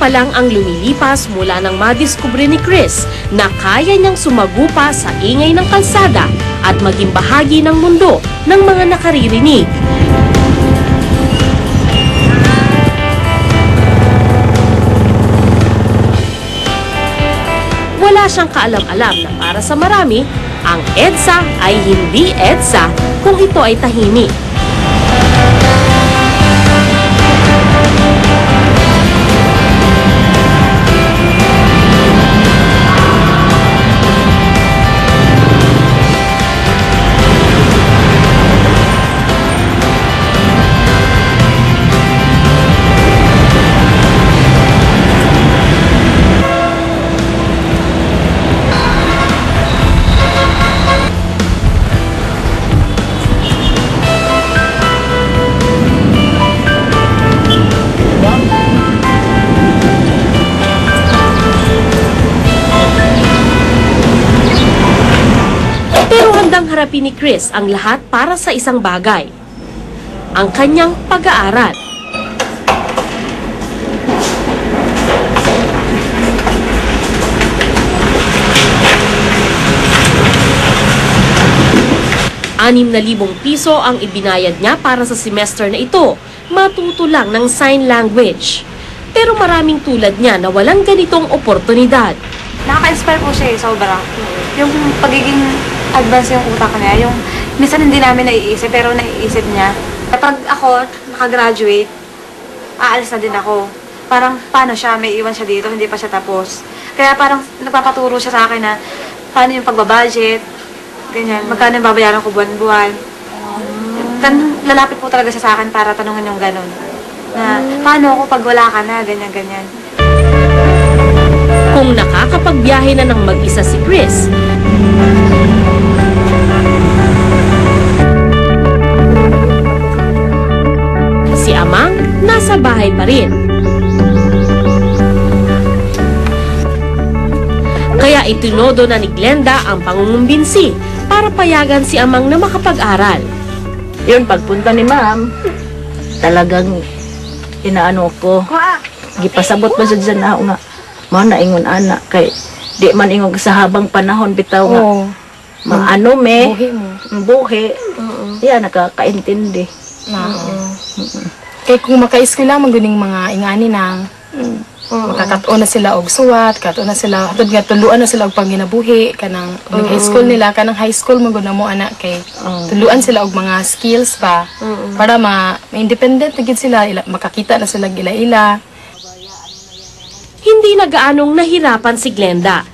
pa lang ang lumilipas mula nang madiskubre ni Chris na kaya niyang sumagupa sa ingay ng kalsada at maging bahagi ng mundo ng mga nakaririnig. Wala siyang kaalam-alam na para sa marami, ang EDSA ay hindi EDSA kung ito ay tahimik. Handang harapin ni Chris ang lahat para sa isang bagay. Ang kanyang pag-aaral. Anim na libong piso ang ibinayad niya para sa semester na ito. Matuto lang ng sign language. Pero maraming tulad niya na walang ganitong oportunidad. Nakaka-inspire po siya eh, sobra. Yung pagiging advance yung utak niya, yung minsan hindi namin naiisip, pero naiisip niya. Kapag ako nakagraduate, aalis na din ako. Parang paano siya, may iwan siya dito, hindi pa siya tapos. Kaya parang nagpapaturo siya sa akin na paano yung pagbabudget, ganyan, magkano yung babayaran ko buwan-buwan. Tan lalapit po talaga siya sa akin para tanungin yung ganun. Na, paano ako pag wala ka na, ganyan-ganyan. Kung nakakapagbiyahe na ng mag-isa si Chris, si Amang nasa bahay pa rin. Kaya itinodo na ni Glenda ang pangungumbinsi para payagan si Amang na makapag-aral. Yun, pagpunta ni ma'am, talagang inaano ko, gipasabot ba siya na ako nga, mo na ingon ana kay di man ingon sa habang panahon bitaw nga Oo. mga ano me Buhi mo. buhi yeah nakakaintindi Na, Kay kung maka-eskwela man guning mga ingani nang makakatuon na sila og suwat, katuon na sila, hatod nga tuluan na sila og panginabuhi kanang mm high school nila, kanang high school man gud na mo anak kay tuluan sila og mga skills pa para ma, ma-independent na gid sila, ila, makakita na sila gila-ila. Hindi na gaanong nahirapan si Glenda.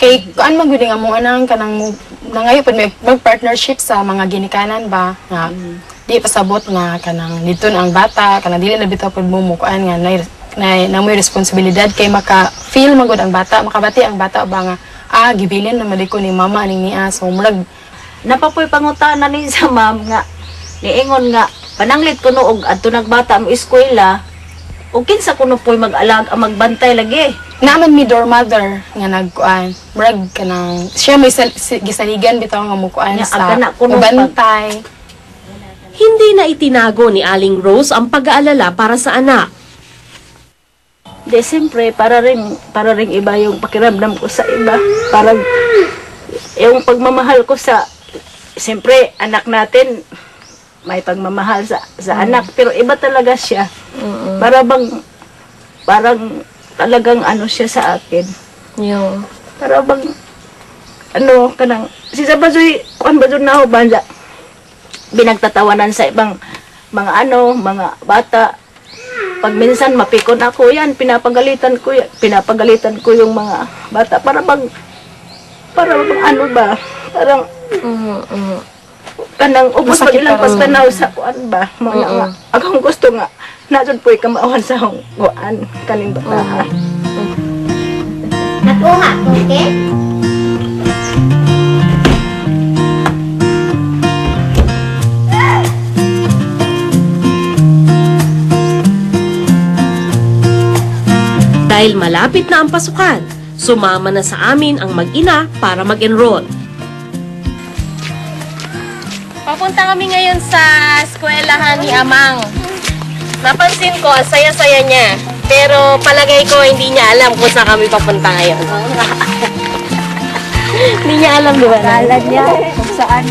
Kay kuan man gud nga mo anang kanang nangayo pud may mag-partnership sa mga ginikanan ba nga di pasabot nga kanang dito na ang bata kanang dili na bitaw pud mo mo kuan nga na na, na may responsibilidad kay maka feel man gud ang bata makabati ang bata ba nga ah gibilin na maliko ni mama ning niya. So murag napapoy pangutana ni sa ma'am nga niingon nga pananglit ko og adto nagbata mo eskwela o kinsa kuno poy mag-alag ang magbantay lagi? Naman mi door mother nga nagkuan. Murag kanang siya may gisaligan bitaw nga mo kuan Nga, sa na kuno bantay Hindi na itinago ni Aling Rose ang pag-aalala para sa anak. De, siyempre, para rin, para rin iba yung pakiramdam ko sa iba. Parang, yung pagmamahal ko sa, siyempre, anak natin, may pagmamahal sa, sa anak. Pero iba talaga siya. Para bang, parang, talagang ano siya sa akin. yo Para bang, ano, kanang, si Sabazoy, kuan ba doon na ako, banda, binagtatawanan sa ibang mga ano, mga bata. Pag minsan mapikon ako yan, pinapagalitan ko yan, pinapagalitan ko yung mga bata para bang para bang ano ba, parang kanang ubos pa Masakit ilang pastanaw sa kuan ba, mga nga, akong gusto nga, nadun po ikamaawan sa akong kuan, kaning bata. Nakuha, okay? Dahil malapit na ang pasukan, sumama na sa amin ang mag-ina para mag-enroll. Papunta kami ngayon sa eskwelahan ni Amang. Napansin ko, ang saya-saya niya. Pero palagay ko hindi niya alam kung saan kami papunta ngayon. hindi niya alam, di ba? Alam niya kung saan.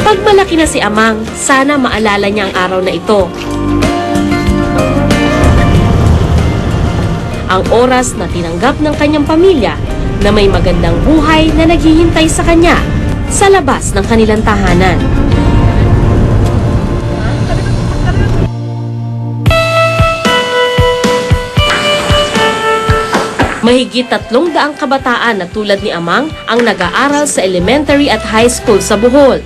Pag malaki na si Amang, sana maalala niya ang araw na ito. Ang oras na tinanggap ng kanyang pamilya na may magandang buhay na naghihintay sa kanya sa labas ng kanilang tahanan. Mahigit tatlong daang kabataan na tulad ni Amang ang nag-aaral sa elementary at high school sa Bohol.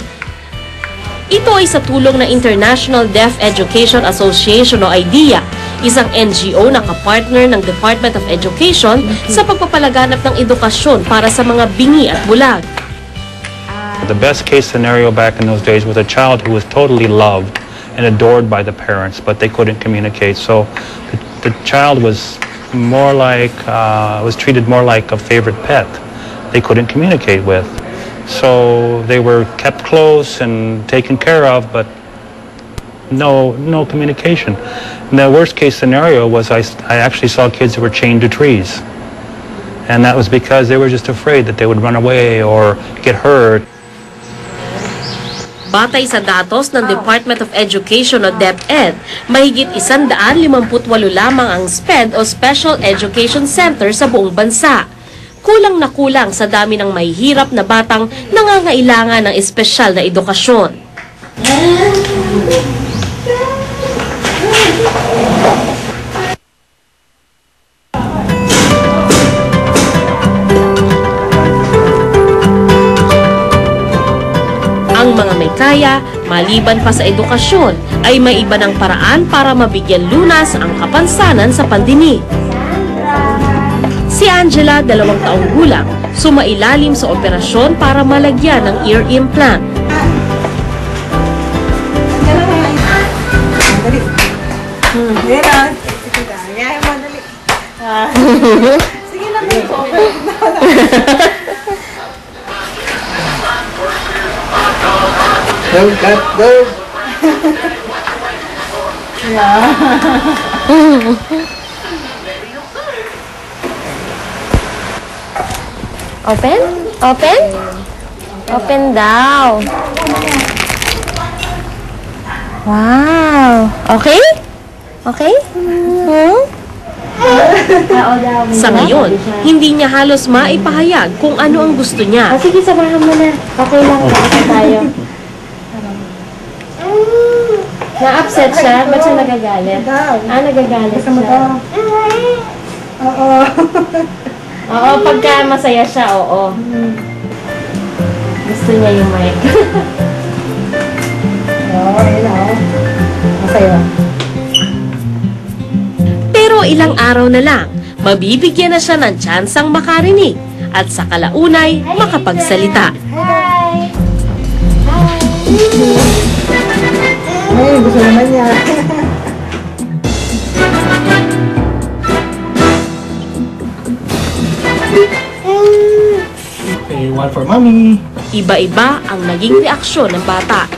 Ito ay sa tulong ng International Deaf Education Association o IDEA, isang NGO na kapartner ng Department of Education sa pagpapalaganap ng edukasyon para sa mga bingi at bulag. The best case scenario back in those days was a child who was totally loved and adored by the parents, but they couldn't communicate. So the, the child was more like, uh, was treated more like a favorite pet they couldn't communicate with. So they were kept close and taken care of, but no, no communication. And the worst case scenario was I, I actually saw kids who were chained to trees. And that was because they were just afraid that they would run away or get hurt. Batay sa datos ng Department of Education o DepEd, mahigit 158 lamang ang SPED o Special Education Center sa buong bansa. Kulang na kulang sa dami ng mahihirap na batang nangangailangan ng espesyal na edukasyon. Ang mga may kaya, maliban pa sa edukasyon, ay may iba ng paraan para mabigyan lunas ang kapansanan sa pandemi. Si Angela, dalawang taong gulang, sumailalim sa operasyon para malagyan ng ear implant. Don't cut those. Open? Open? Open daw. Wow. Okay? Okay? Hmm? Sa ngayon, hindi niya halos maipahayag kung ano ang gusto niya. Ah, sige, samahan mo na. Okay lang. Kasi tayo. Na-upset siya? Ba't siya nagagalit? Ah, nagagalit siya. Oo. Oo, pagka masaya siya, oo. Gusto niya yung mic. Pero ilang araw na lang, mabibigyan na siya ng tsansang makarinig at sa kalaunay makapagsalita. Ay, gusto naman niya. okay, one for mommy. Iba-iba ang naging reaksyon ng bata.